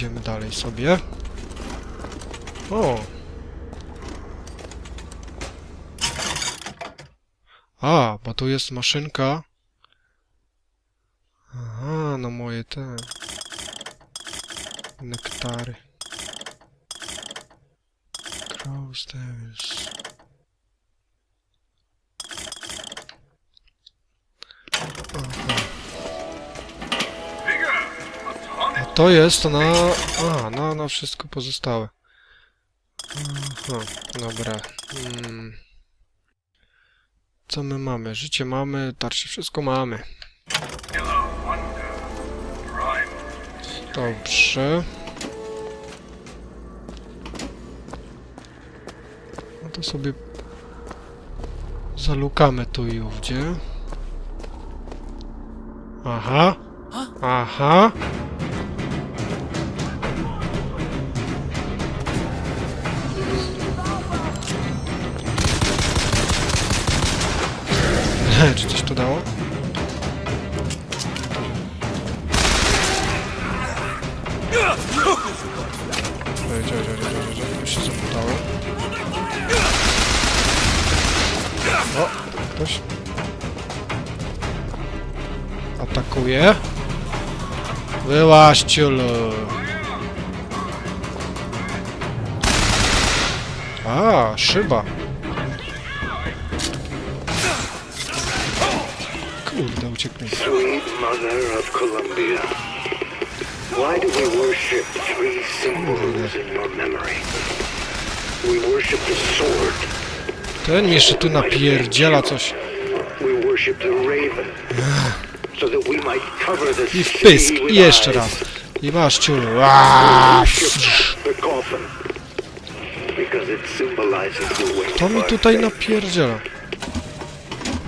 idziemy dalej sobie. O! A, bo tu jest maszynka. Aha, no moje te... Nektary. Crows, Devils. To jest na... A, na, na wszystko pozostałe. Aha, dobra. Mm. Co my mamy? Życie mamy, tarcze, wszystko mamy. Dobrze. No to sobie zalukamy tu i ówdzie. Aha. Aha. Czy coś to dało? Ej, ej, ej, ej, ej, się zaputało. O, ktoś atakuje. Wyłaź, ciulu. A, szyba. Kurde, ucieknij. Sweet Mother of Columbia, why do we worship three symbols in your memory? We worship the sword, Ten mi jeszcze tu napierdziela coś. we worship the raven, so that we might cover the I w pysk. I jeszcze raz. I masz ciulu. To mi tutaj napierdziela.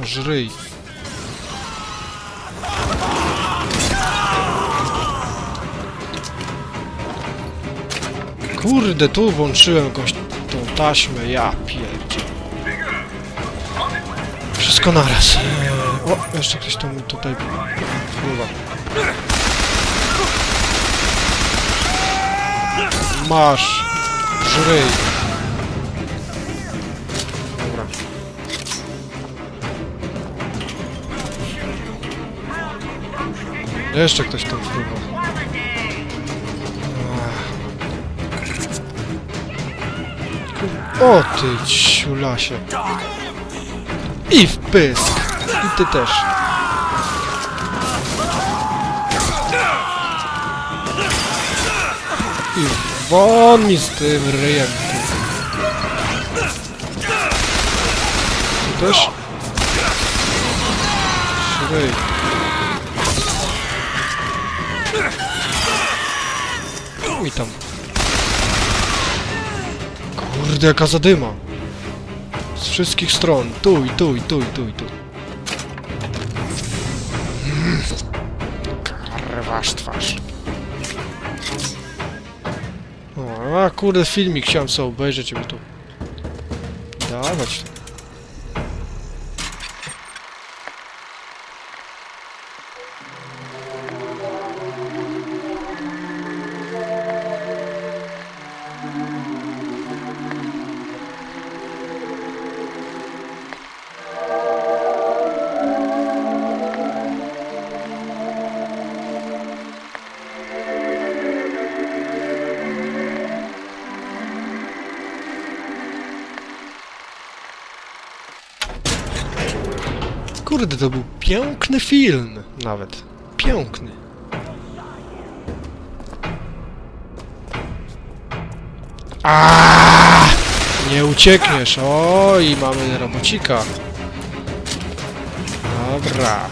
Żryj. Kurde, tu włączyłem jakąś tą taśmę, ja pierdzie. Wszystko naraz. Eee, O, jeszcze ktoś tam tutaj pływa. Masz. Żryj. Dobra. Jeszcze ktoś tam wpływa. O ty ciulasie. I w pysk. I ty też. I won mi z tym ryjem. Ty też? Ryj. I tam. Kurde, jaka zadyma. Z wszystkich stron. Tu i tu i tu i tu i tu. Karwasz twarz. O, a kurde, filmik chciałem sobie obejrzeć, żeby tu... Dawać. Kurde, to był piękny film. Nawet. Piękny. Aaaa! Nie uciekniesz. O, i mamy robocika. Dobra.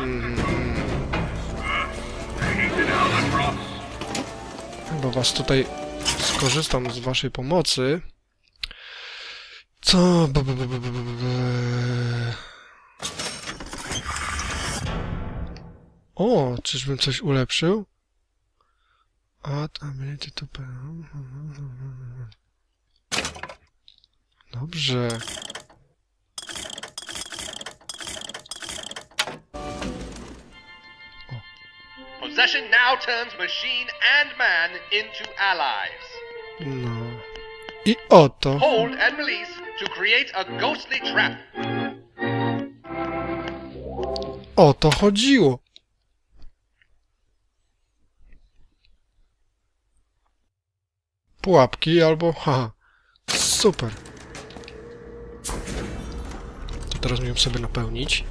Mhm. Bo was tutaj skorzystam z waszej pomocy. Co? O, czyżbym coś ulepszył? A, tam Dobrze. possession now turns machine and man into allies. No. I oto. Hold and release to create a ghostly trap. O to chodziło. Pułapki albo... Haha. Super. To teraz miałem sobie napełnić.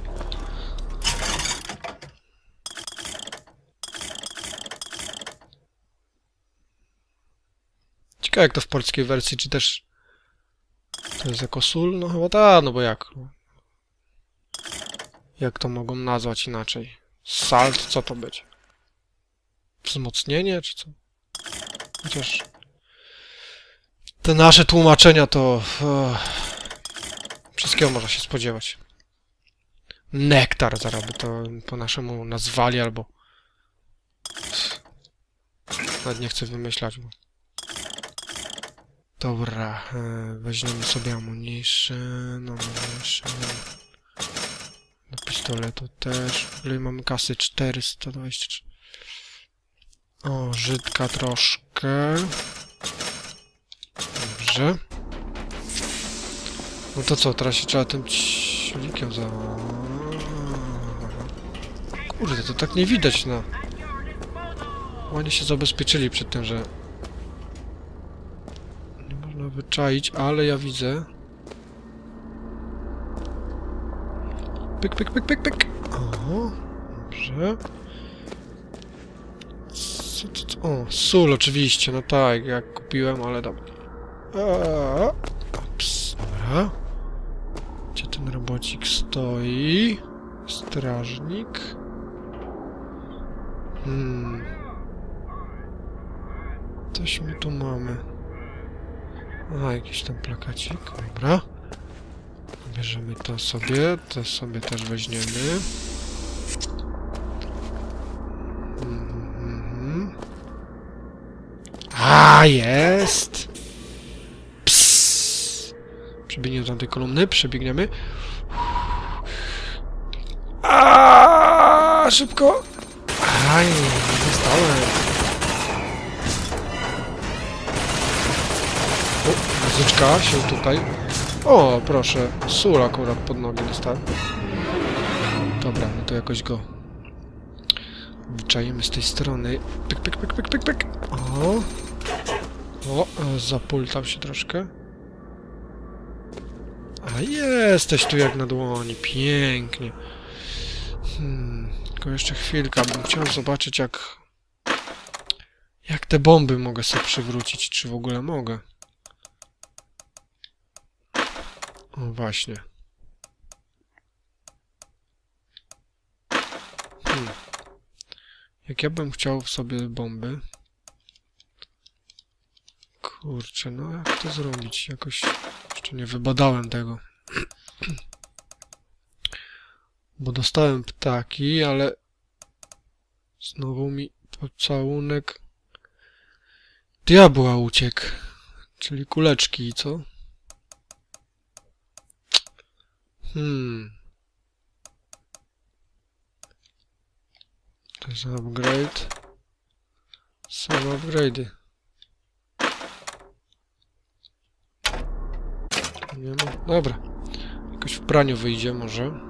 Ciekawe jak to w polskiej wersji, czy też... To jest jako sól? No chyba tak, no bo jak? Jak to mogą nazwać inaczej? Salt, co to być? Wzmocnienie, czy co? Chociaż... Te nasze tłumaczenia to... Ech, wszystkiego można się spodziewać. Nektar, zaraz by to po naszemu nazwali, albo... Nawet nie chcę wymyślać, bo... Dobra, e, weźmiemy sobie ammunition, ammunition... Do pistoletu też. Ile mamy kasy? 423. O, żydka troszkę. Dobrze. No to co, teraz się trzeba tym silnikiem za... Kurde, to tak nie widać, no. Oni się zabezpieczyli przed tym, że... Wyczaić, ale ja widzę... Pyk, pyk, pyk, pyk, pyk. O, dobrze. Co, co, co? O, sól oczywiście, no tak, jak kupiłem, ale dobra. A, Ups, dobra. Gdzie ten robocik stoi? Strażnik. Hmm. Coś my tu mamy. A, jakiś tam plakacik, dobra. Bierzemy to sobie, to sobie też weźmiemy. Mhm. A, jest! Psst. Do tej kolumny, przebiegniemy. A, szybko! Aj, nie dostałem. O, muzyczka się tutaj o, proszę. Sól akurat pod nogi dostałem. Dobra, no to jakoś go wyczajemy z tej strony. Pyk, pyk, pyk, pyk, pyk, pyk. O. O, e, zapultał się troszkę. A jesteś tu jak na dłoni. Pięknie. Hmm, tylko jeszcze chwilkę, bym chciał zobaczyć jak... Jak te bomby mogę sobie przywrócić, czy w ogóle mogę. O, właśnie. Hmm. Jak ja bym chciał w sobie bomby... Kurczę, no jak to zrobić? Jakoś jeszcze nie wybadałem tego. Bo dostałem ptaki, ale znowu mi pocałunek diabła uciekł. Czyli kuleczki, co? Hmm. To jest upgrade. Są upgrade'y. Nie ma. Dobra. Jakoś w praniu wyjdzie może.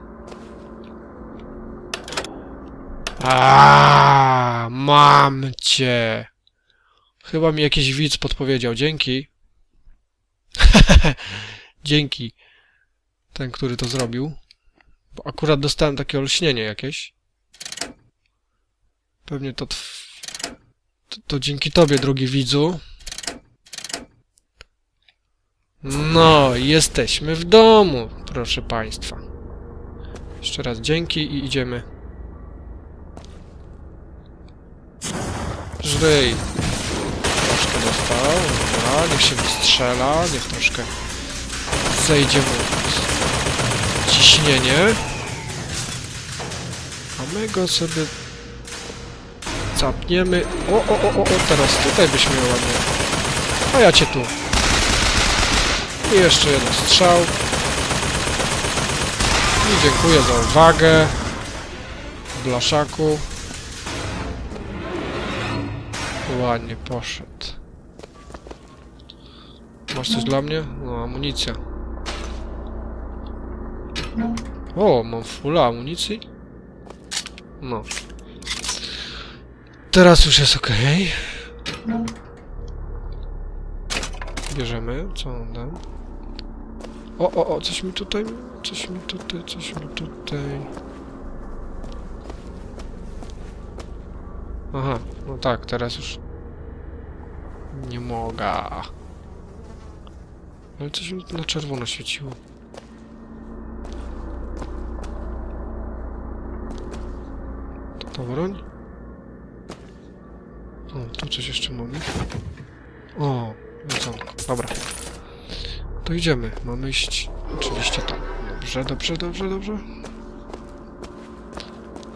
A, mam cię. Chyba mi jakiś widz podpowiedział. Dzięki. Dzięki ten, który to zrobił. Bo akurat dostałem takie olśnienie jakieś. Pewnie to, to, to dzięki tobie, drogi widzu. No, jesteśmy w domu, proszę państwa. Jeszcze raz dzięki i idziemy. Żryj. Troszkę dostał. Dobra, niech się wystrzela, niech troszkę zejdzie mu ciśnienie. A my go sobie zapniemy. O, o, o, o, o, teraz tutaj byśmy ładnie. A ja cię tu. I jeszcze jeden strzał. I dziękuję za uwagę. Blaszaku. ładnie poszedł. Masz coś dla mnie? No, amunicja. O, mam full amunicji. No. Teraz już jest ok. Bierzemy, co on da? O, o, o, coś mi tutaj, coś mi tutaj, coś mi tutaj. Aha, no tak, teraz już nie mogę. Ale coś mi na czerwono świeciło. Broń? O, tu coś jeszcze mamy. O, jedzonko. Dobra. To idziemy. Mamy iść oczywiście tam. Dobrze, dobrze, dobrze, dobrze.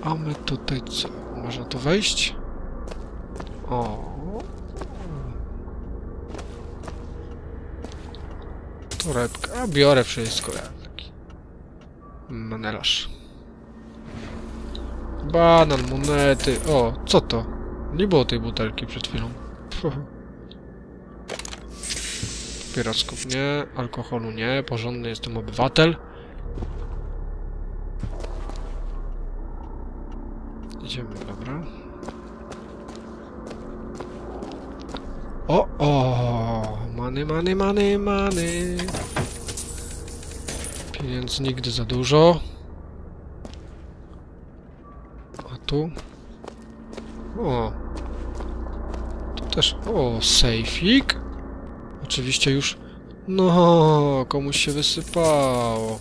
A my tutaj co? Można tu wejść? O. Torebka. A biorę wszystko. Ja taki. Menelarz. Banan, monety. O, co to? Nie było tej butelki przed chwilą. Papierosków nie, alkoholu nie, porządny jestem obywatel. Idziemy, dobra. O, o, many, many, many, many. Pieniędzy nigdy za dużo. A tu? O. Tu też, o, sejfik. Oczywiście już... No, komuś się wysypało.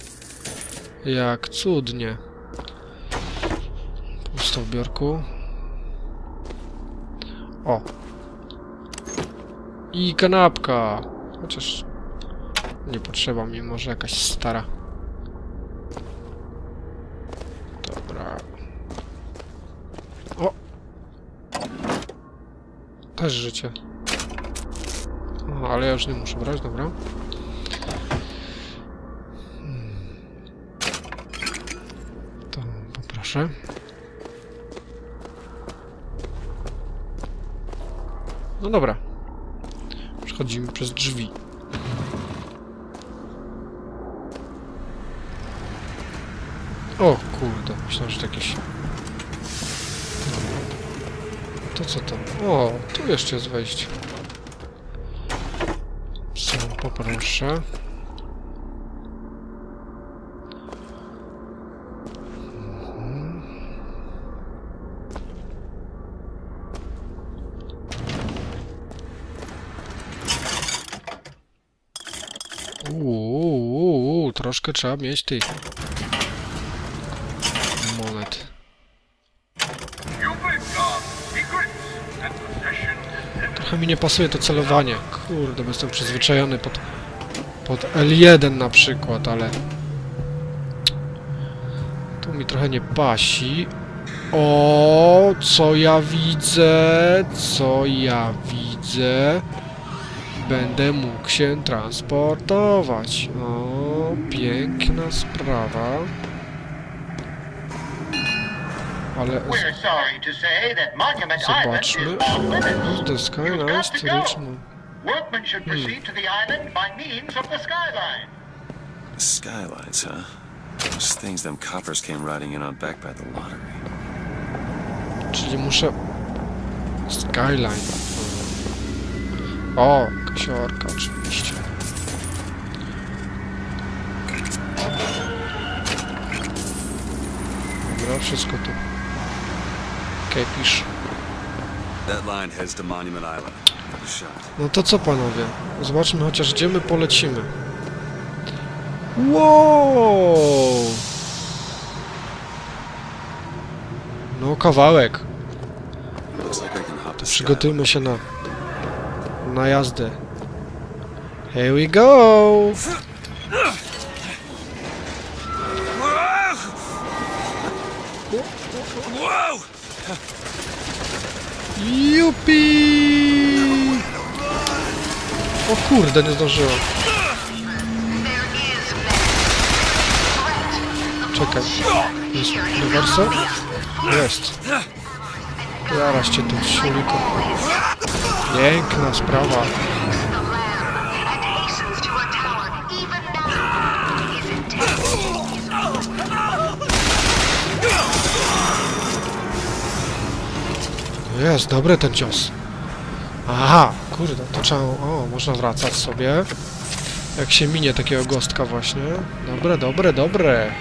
Jak cudnie. Pusto w biurku. O. I kanapka. Chociaż... Nie potrzeba mi, może jakaś stara. Dobra. O! Też życie. O, ale ja już nie muszę brać, dobra. Hmm. To poproszę. No dobra. Przechodzimy przez drzwi. O kurde, myślałem, że to jakieś... To co to? O, tu jeszcze jest wejście. Co, poproszę. Mhm. Uuu, troszkę trzeba mieć tych monet. Trochę mi nie pasuje to celowanie. Kurde, jestem przyzwyczajony pod, pod L1 na przykład, ale... Tu mi trochę nie pasi. O, co ja widzę? Co ja widzę? Będę mógł się transportować. O, piękna sprawa. Ale We're sorry to say that Monument Island zobaczmy. is off limits. The Skyline Sturyczny. Workmen should proceed to the island by means of the skyline. Skylines, huh? Those things them coppers came riding in on back by the lottery. Czyli muszę... Skyline. O, kasiorka oczywiście. Dobra, wszystko tu. Kepisz. That line heads to Monument Island. Have a shot. No to co panowie? Zobaczmy chociaż gdzie my polecimy. Wow! No kawałek. Przygotujmy się na, na jazdę. Here we go! Whoa! Jupi! O kurde, nie zdążyłem. Czekaj. Jest rewersa? Jest. Zaraz cię siuliko. Piękna sprawa. Jest, dobry ten cios. Aha, kurde, to trzeba... O, można wracać sobie. Jak się minie takiego gostka właśnie. Dobre, dobre, dobre.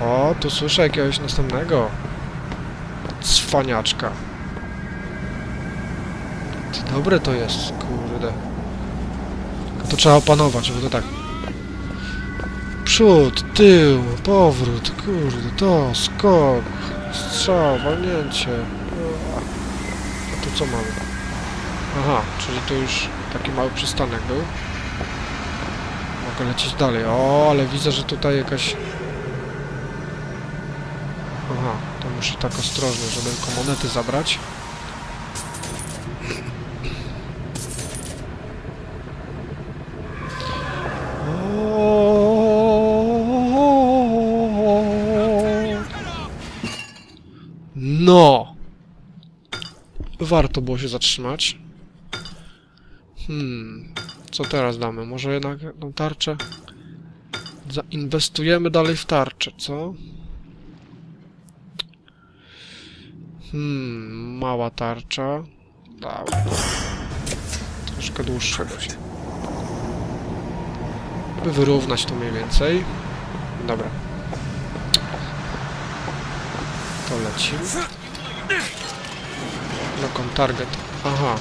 O, tu słyszę jakiegoś następnego. Cwaniaczka. Dobre to jest, kurde. To trzeba opanować, bo to tak... Przód, tył, powrót, kurde, to, skok, strzał, walnięcie. Co mamy? Aha, czyli to już taki mały przystanek był. Mogę lecieć dalej. O, ale widzę, że tutaj jakaś... Aha, to muszę tak ostrożnie, żeby tylko monety zabrać. Warto było się zatrzymać. Hmm, co teraz damy? Może jednak tą tarczę? Zainwestujemy dalej w tarczę, co? Hmm, mała tarcza. Dobra. Troszkę dłuższa. By wyrównać to mniej więcej. Dobra. To leci. Lock on target. Aha.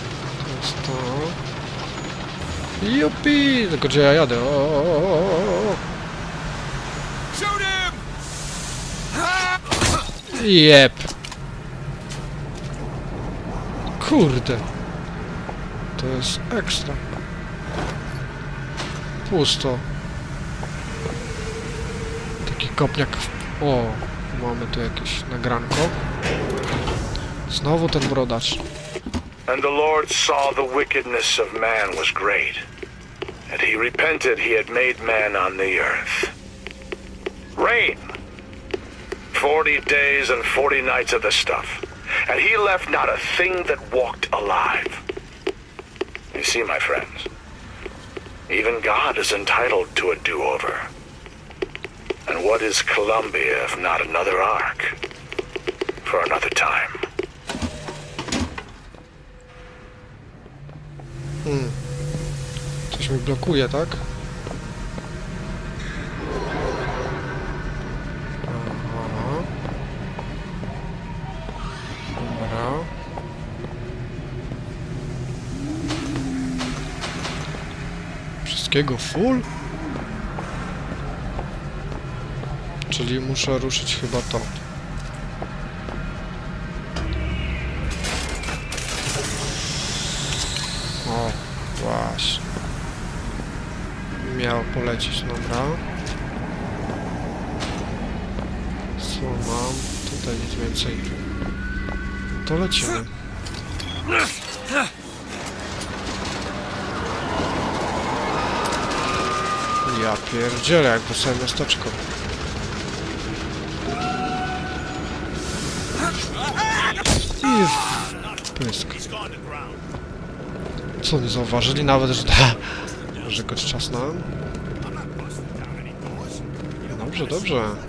To jest to. Jupi! Tylko gdzie ja jadę? O, o, o, o, o. Jep. Kurde. To jest ekstra. Pusto. Taki kopniak. w- O, mamy tu jakieś nagranko. Znowu ten brodacz. And the Lord saw the wickedness of man was great, and he repented he had made man on the earth. Rain. Forty days and forty nights of the stuff, and he left not a thing that walked alive. You see, my friends, even God is entitled to a do-over. And what is Columbia if not another ark? For another time. Coś mi blokuje, tak? Wszystkiego full? Czyli muszę ruszyć chyba to. O, właśnie. Miał polecieć, dobra. Co mam? Tutaj nic więcej. To lecimy. Ja pierdzielę, jak wesołe miasteczko. I pysk. Co, nie zauważyli nawet, że... że go czasnąłem? Dobrze, dobrze.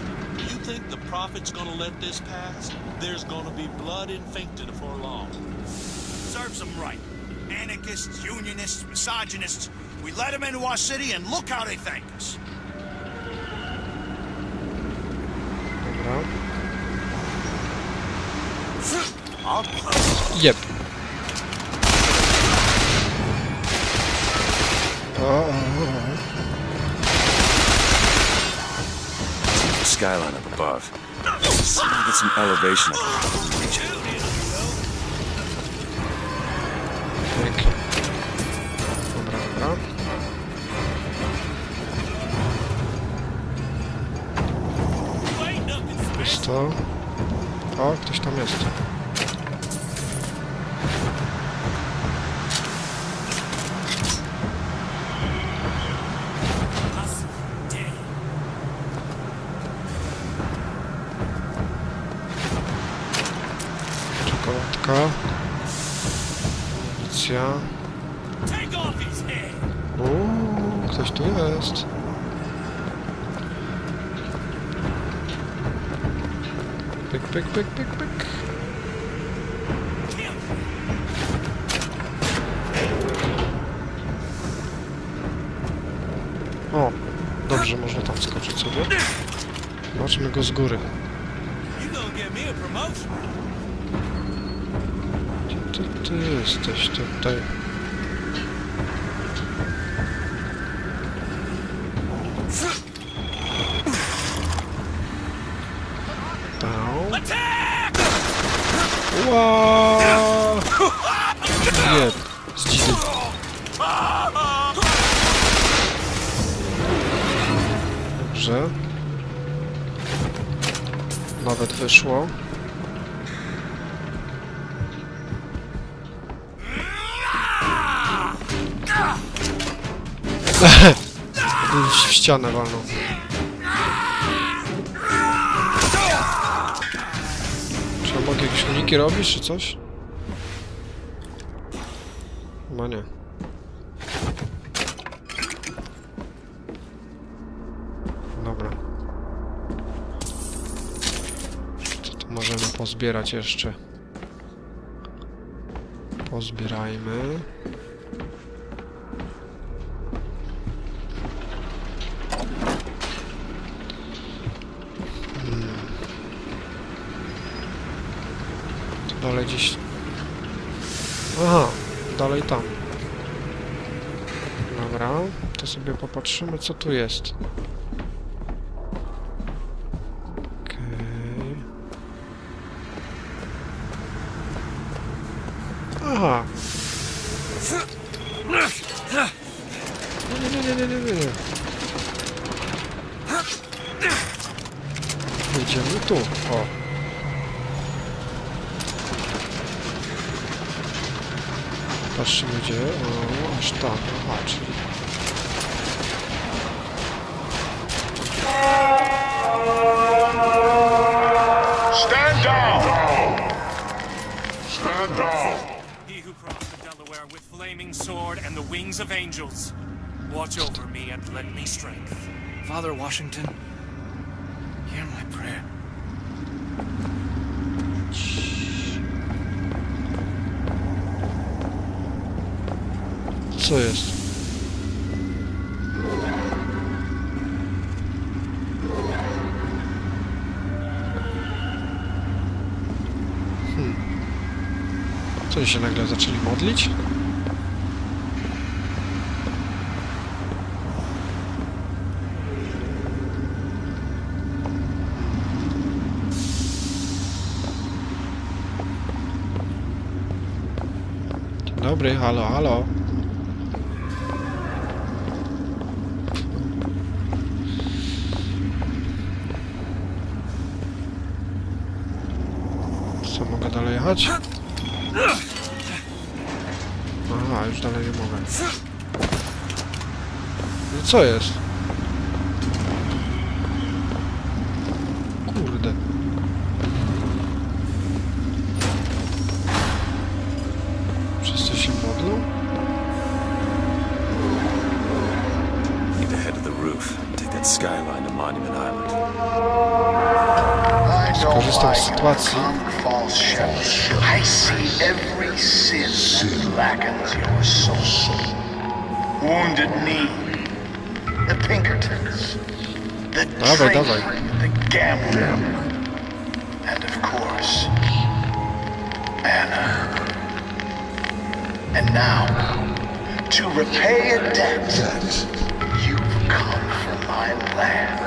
You think the prophet's gonna let this pass? There's gonna be blood in Finkton before long. Serves them right. Anarchists, unionists, misogynists. We let them into our city and look how they thank us. Dobra. skyline up above. Somehow get some elevation I Dobra, O, ktoś tam jest. Pyk, pyk, pyk, pyk! O, dobrze, można tam skoczyć sobie. Zobaczmy go z góry. Gdzie ty, ty jesteś tutaj? Ła! Nie, z dzidy. Dobrze. Nawet wyszło. w ścianę walną. Jakieś uniki robić, czy coś? Chyba nie. Dobra. Co tu możemy pozbierać jeszcze? Pozbierajmy. Dalej gdzieś... Aha, dalej tam. Dobra, to sobie popatrzymy, co tu jest. Sword and the wings of angels. Watch over me and lend me strength. Father Washington, hear my prayer. Co jest? Hmm. Co oni się nagle zaczęli modlić? Dobry, halo, halo. Co, mogę dalej jechać? Aha, już dalej nie mogę. No co jest? The Dawaj, traitor, dawaj. the gambler, and of course, Anna. And now, to repay a debt, you've come from my land.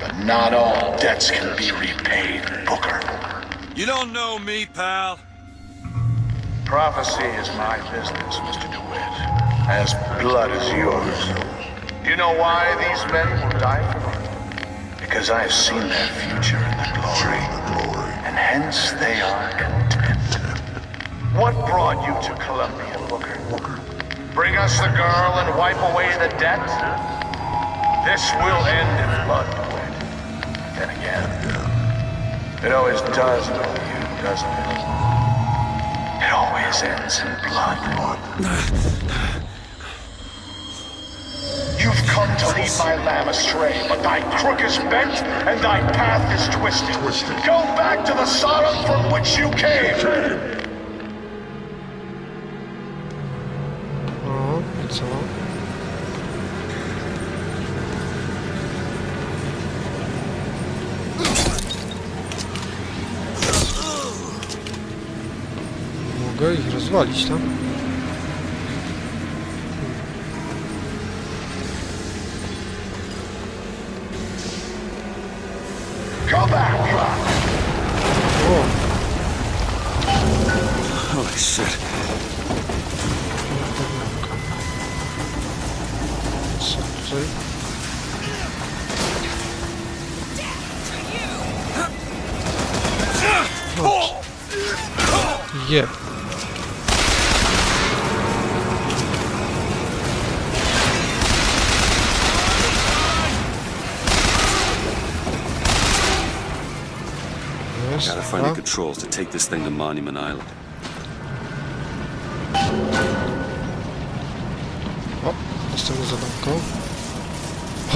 But not all debts can be repaid, Booker. You don't know me, pal. Prophecy is my business, Mr. DeWitt. As blood is yours. You know why these men will die for me? because I have seen their future in the glory, and hence they are content. What brought you to Columbia, Booker? Bring us the girl and wipe away the debt? This will end in blood. Then again, it always does with you, doesn't it? It always ends in blood. You've come to lead my lamb astray, but thy crook is bent and thy path is twisted. Go back to the Sodom from which you came! O, i co? Mogę ich rozwalić, tak?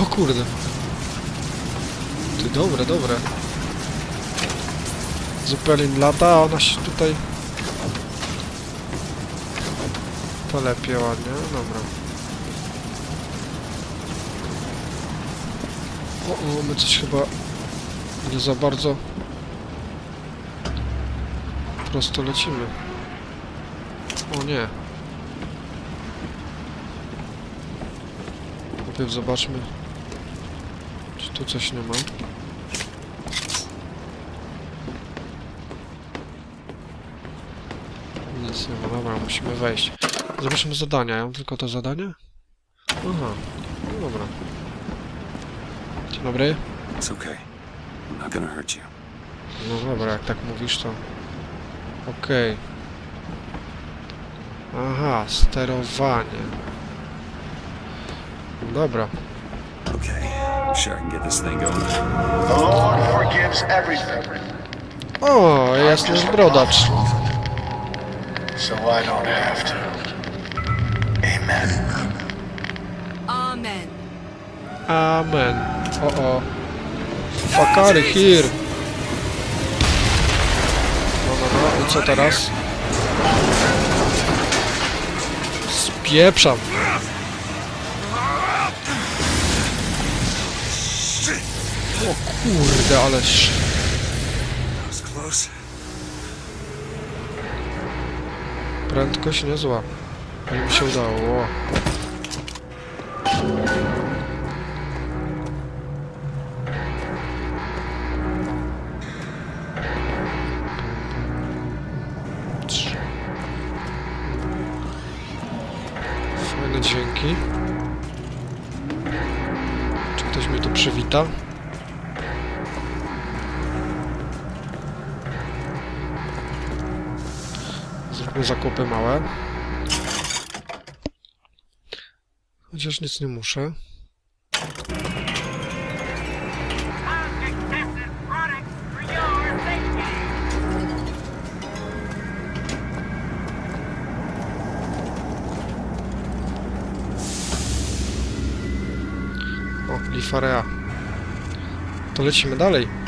O kurde. Ty, dobre, dobre. Zupełnie lata, a ona się tutaj... To lepiej, ładnie, dobra. O, o, my coś chyba nie za bardzo prosto lecimy. O nie. Najpierw zobaczmy, czy tu coś nie ma. Nic nie ma, dobra, musimy wejść. Zobaczymy zadania, ja mam tylko to zadanie? Aha, no dobra. Dzień dobry. It's okay. I'm not gonna hurt you. No dobra, jak tak mówisz to... Okej. Aha, sterowanie. Dobra. Okay. I'm sure I can get this thing going. The Lord forgives everything, O, jest nasz brodacz. so I don't have to. Amen. Amen. Amen. O, o. Fakary here. No, no, no. I co teraz? Spieprzam. Kurde, ależ... Prędkość niezła. Ale mi się udało. Fajne dźwięki. Czy ktoś mnie tu przywita? Zakupy małe. Chociaż nic nie muszę. O, Lifarea. To lecimy dalej.